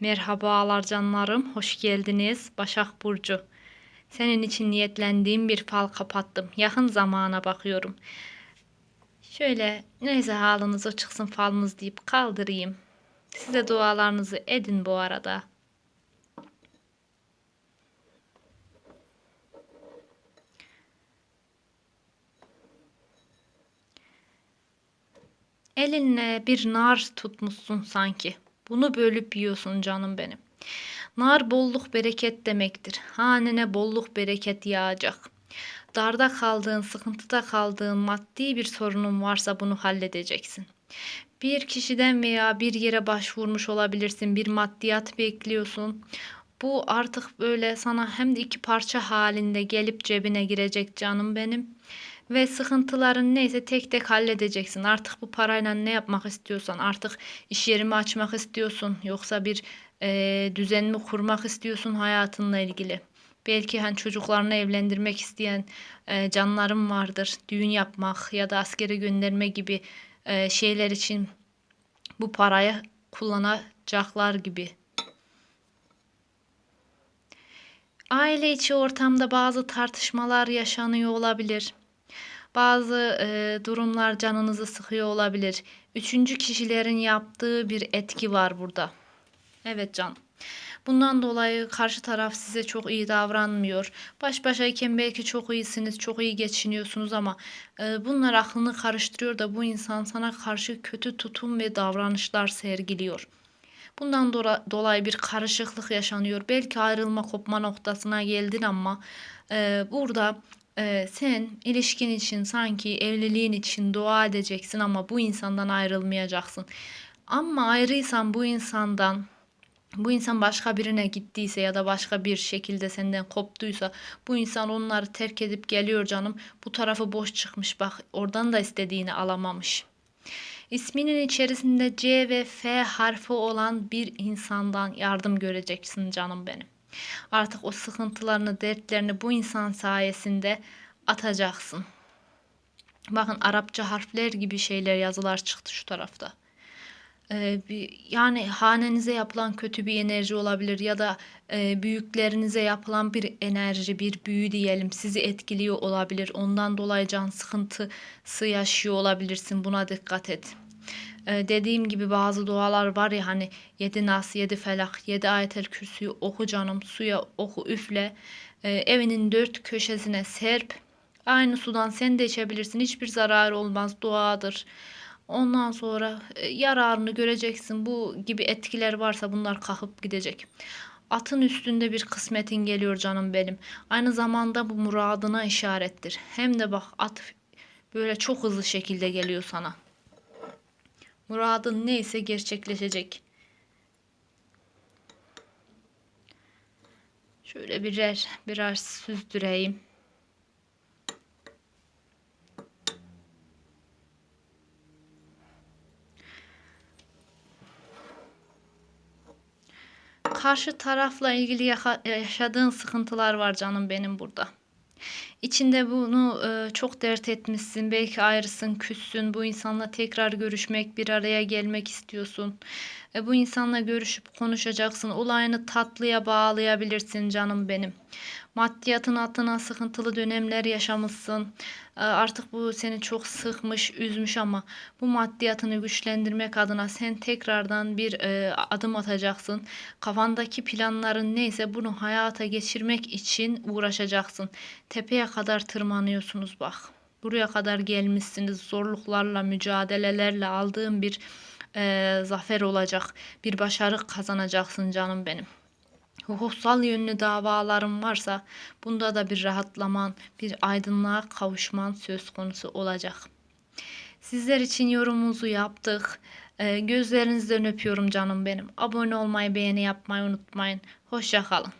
Merhabalar canlarım, hoş geldiniz. Başak Burcu. Senin için niyetlendiğim bir fal kapattım. Yakın zamana bakıyorum. Şöyle neyse halınız o çıksın falınız deyip kaldırayım. Size dualarınızı edin bu arada. Elinle bir nar tutmuşsun sanki. Bunu bölüp yiyorsun canım benim. Nar bolluk bereket demektir. Hanene bolluk bereket yağacak. Darda kaldığın, sıkıntıda kaldığın maddi bir sorunun varsa bunu halledeceksin. Bir kişiden veya bir yere başvurmuş olabilirsin. Bir maddiyat bekliyorsun. Bu artık böyle sana hem de iki parça halinde gelip cebine girecek canım benim. Ve sıkıntıların neyse tek tek halledeceksin. Artık bu parayla ne yapmak istiyorsan artık iş yerimi açmak istiyorsun. Yoksa bir e, düzen kurmak istiyorsun hayatınla ilgili. Belki hani çocuklarını evlendirmek isteyen e, canlarım vardır. Düğün yapmak ya da askere gönderme gibi e, şeyler için bu parayı kullanacaklar gibi. Aile içi ortamda bazı tartışmalar yaşanıyor olabilir. Bazı e, durumlar canınızı sıkıyor olabilir. Üçüncü kişilerin yaptığı bir etki var burada. Evet can. Bundan dolayı karşı taraf size çok iyi davranmıyor. Baş başayken belki çok iyisiniz, çok iyi geçiniyorsunuz ama e, bunlar aklını karıştırıyor da bu insan sana karşı kötü tutum ve davranışlar sergiliyor. Bundan dolayı bir karışıklık yaşanıyor. Belki ayrılma kopma noktasına geldin ama e, burada e, sen ilişkin için sanki evliliğin için dua edeceksin ama bu insandan ayrılmayacaksın. Ama ayrıysan bu insandan bu insan başka birine gittiyse ya da başka bir şekilde senden koptuysa bu insan onları terk edip geliyor canım. Bu tarafı boş çıkmış bak oradan da istediğini alamamış. İsminin içerisinde C ve F harfi olan bir insandan yardım göreceksin canım benim. Artık o sıkıntılarını, dertlerini bu insan sayesinde atacaksın. Bakın Arapça harfler gibi şeyler yazılar çıktı şu tarafta. Ee, yani hanenize yapılan kötü bir enerji olabilir ya da e, büyüklerinize yapılan bir enerji, bir büyü diyelim sizi etkiliyor olabilir. Ondan dolayı can sıkıntısı yaşıyor olabilirsin. Buna dikkat et. Ee, dediğim gibi bazı dualar var ya hani yedi nas, yedi felak, yedi ayetel kürsüyü oku canım, suya oku üfle. Ee, evinin dört köşesine serp. Aynı sudan sen de içebilirsin. Hiçbir zarar olmaz. Duadır. Ondan sonra e, yararını göreceksin. Bu gibi etkiler varsa bunlar kalkıp gidecek. Atın üstünde bir kısmetin geliyor canım benim. Aynı zamanda bu muradına işarettir. Hem de bak at böyle çok hızlı şekilde geliyor sana. Muradın neyse gerçekleşecek. Şöyle birer birer süzdüreyim. Karşı tarafla ilgili yaşadığın sıkıntılar var canım benim burada. İçinde bunu e, çok dert etmişsin. Belki ayrısın, küssün. Bu insanla tekrar görüşmek, bir araya gelmek istiyorsun. E, bu insanla görüşüp konuşacaksın. Olayını tatlıya bağlayabilirsin canım benim. Maddiyatın altına sıkıntılı dönemler yaşamışsın. E, artık bu seni çok sıkmış, üzmüş ama bu maddiyatını güçlendirmek adına sen tekrardan bir e, adım atacaksın. Kafandaki planların neyse bunu hayata geçirmek için uğraşacaksın. Tepeye kadar tırmanıyorsunuz bak. Buraya kadar gelmişsiniz. Zorluklarla, mücadelelerle aldığım bir e, zafer olacak. Bir başarı kazanacaksın canım benim. Hukuksal yönlü davalarım varsa bunda da bir rahatlaman, bir aydınlığa kavuşman söz konusu olacak. Sizler için yorumumuzu yaptık. E, gözlerinizden öpüyorum canım benim. Abone olmayı, beğeni yapmayı unutmayın. Hoşça kalın.